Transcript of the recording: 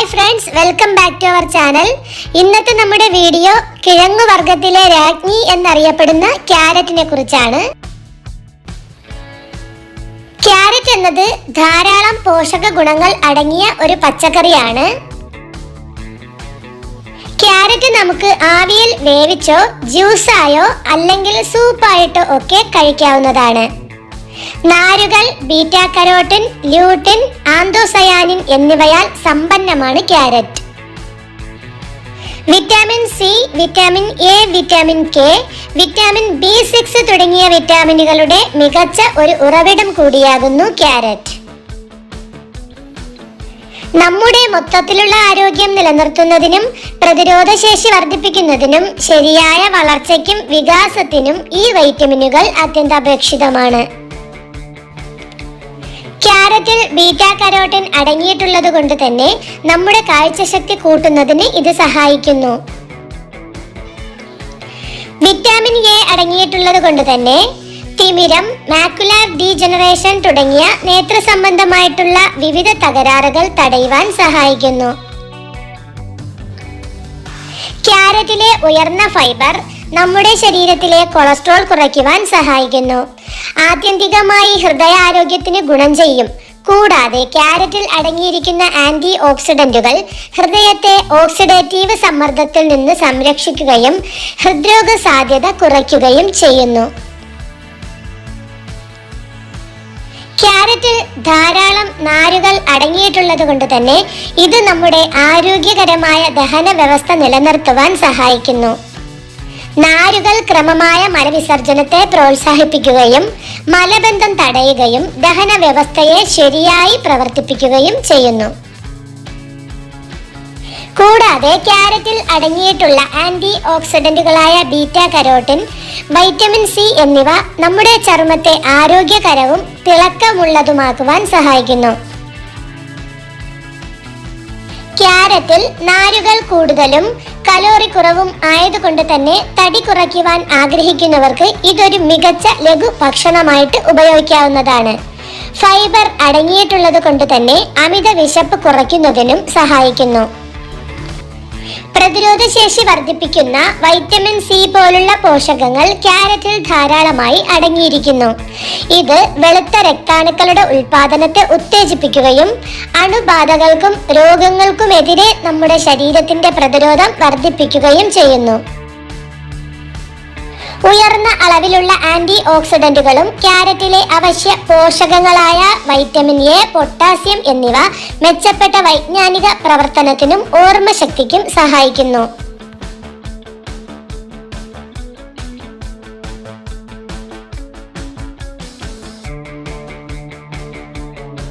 Hi friends welcome back to our channel ഇന്നത്തെ നമ്മുടെ video കിഴങ്ങു വർഗത്തിലെ രാജ്ഞി എന്നറിയപ്പെടുന്ന ക്യാരറ്റിനെ കുറിച്ചാണ്. ക്യാരറ്റ് എന്നത് ധാരാളം പോഷക ഗുണങ്ങൾ അടങ്ങിയ ഒരു പച്ചക്കറിയാണ്. ക്യാരറ്റ് നമുക്ക് ആവിയിൽ വേവിച്ചോ ജ്യൂസായോ അല്ലെങ്കിൽ സൂപ്പായിട്ടോ ഒക്കെ കഴിക്കാവുന്നതാണ്. നാരുകൾ ബീറ്റാ കരോട്ടിൻ ല്യൂട്ടിൻ ആന്തോസയാനിൻ എന്നിവയാൽ സമ്പന്നമാണ് carrot. Vitamin C vitamin A vitamin K vitamin B six തുടങ്ങിയ വിറ്റാമിനുകളുടെ മികച്ച ഒരു ഉറവിടം കൂടിയാകുന്നു ക്യാരറ്റ്. നമ്മുടെ മൊത്തത്തിലുള്ള ആരോഗ്യം നിലനിർത്തുന്നതിനും പ്രതിരോധശേഷി വർദ്ധിപ്പിക്കുന്നതിനും ശരിയായ വളർച്ചയ്ക്കും വികാസത്തിനും ഈ വൈറ്റമിനുകൾ അത്യന്താപേക്ഷിതമാണ്. ക്യാരറ്റിൽ ബീറ്റാ കരോട്ടിൻ അടങ്ങിയിട്ടുള്ളത് കൊണ്ട് തന്നെ നമ്മുടെ കാഴ്ചശക്തി കൂട്ടുന്നതിന് ഇത് സഹായിക്കുന്നു. വിറ്റാമിൻ എ അടങ്ങിയിട്ടുള്ളത് കൊണ്ട് തന്നെ തിമിരം മാക്കുലാർ ഡീജനറേഷൻ തുടങ്ങിയ നേത്ര സംബന്ധമായിട്ടുള്ള വിവിധ തകരാറുകൾ തടയുവാൻ സഹായിക്കുന്നു. ക്യാരറ്റിലെ ഉയർന്ന ഫൈബർ നമ്മുടെ ശരീരത്തിലെ കൊളസ്ട്രോൾ കുറയ്ക്കുവാൻ സഹായിക്കുന്നു. ആത്യന്തികമായി ഹൃദയാരോഗ്യത്തിന് ഗുണം ചെയ്യും. കൂടാതെ ക്യാരറ്റിൽ അടങ്ങിയിരിക്കുന്ന ആന്റി ഓക്സിഡന്റുകൾ ഹൃദയത്തെ ഓക്സിഡേറ്റീവ് സമ്മർദ്ദത്തിൽ നിന്ന് സംരക്ഷിക്കുകയും ഹൃദ്രോഗ സാധ്യത കുറയ്ക്കുകയും ചെയ്യുന്നു. ക്യാരറ്റിൽ ധാരാളം നാരുകൾ അടങ്ങിയിട്ടുള്ളത് കൊണ്ട് തന്നെ ഇത് നമ്മുടെ ആരോഗ്യകരമായ ദഹന വ്യവസ്ഥ നിലനിർത്തുവാൻ സഹായിക്കുന്നു. നാരുകൾ ക്രമമായ മലവിസർജനത്തെ പ്രോത്സാഹിപ്പിക്കുകയും മലബന്ധം തടയുകയും ദഹന വ്യവസ്ഥയെ ശരിയായി പ്രവർത്തിപ്പിക്കുകയും ചെയ്യുന്നു. കൂടാതെ ക്യാരറ്റിൽ അടങ്ങിയിട്ടുള്ള ആന്റി ഓക്സിഡന്റുകളായ ബീറ്റ കരോട്ടിൻ വൈറ്റമിൻ സി എന്നിവ നമ്മുടെ ചർമ്മത്തെ ആരോഗ്യകരവും തിളക്കമുള്ളതുമാക്കുവാൻ സഹായിക്കുന്നു. ക്യാരറ്റിൽ നാരുകൾ കൂടുതലും കലോറി കുറവും ആയതുകൊണ്ട് തന്നെ തടി കുറയ്ക്കുവാൻ ആഗ്രഹിക്കുന്നവർക്ക് ഇതൊരു മികച്ച ലഘു ഭക്ഷണമായിട്ട് ഉപയോഗിക്കാവുന്നതാണ്. ഫൈബർ അടങ്ങിയിട്ടുള്ളത് കൊണ്ട് തന്നെ അമിത വിശപ്പ് കുറയ്ക്കുന്നതിനും സഹായിക്കുന്നു. പ്രതിരോധശേഷി വർദ്ധിപ്പിക്കുന്ന വൈറ്റമിൻ സി പോലുള്ള പോഷകങ്ങൾ ക്യാരറ്റിൽ ധാരാളമായി അടങ്ങിയിരിക്കുന്നു. ഇത് വെളുത്ത രക്താണുക്കളുടെ ഉൽപാദനത്തെ ഉത്തേജിപ്പിക്കുകയും അണുബാധകൾക്കും രോഗങ്ങൾക്കുമെതിരെ നമ്മുടെ ശരീരത്തിന്റെ പ്രതിരോധം വർദ്ധിപ്പിക്കുകയും ചെയ്യുന്നു. ഉയർന്ന അളവിലുള്ള ആന്റി ഓക്സിഡന്റുകളും ക്യാരറ്റിലെ അവശ്യ പോഷകങ്ങളായ വൈറ്റമിൻ എ പൊട്ടാസ്യം എന്നിവ മെച്ചപ്പെട്ട വൈജ്ഞാനിക പ്രവർത്തനത്തിനും ഓർമ്മശക്തിക്കും സഹായിക്കുന്നു.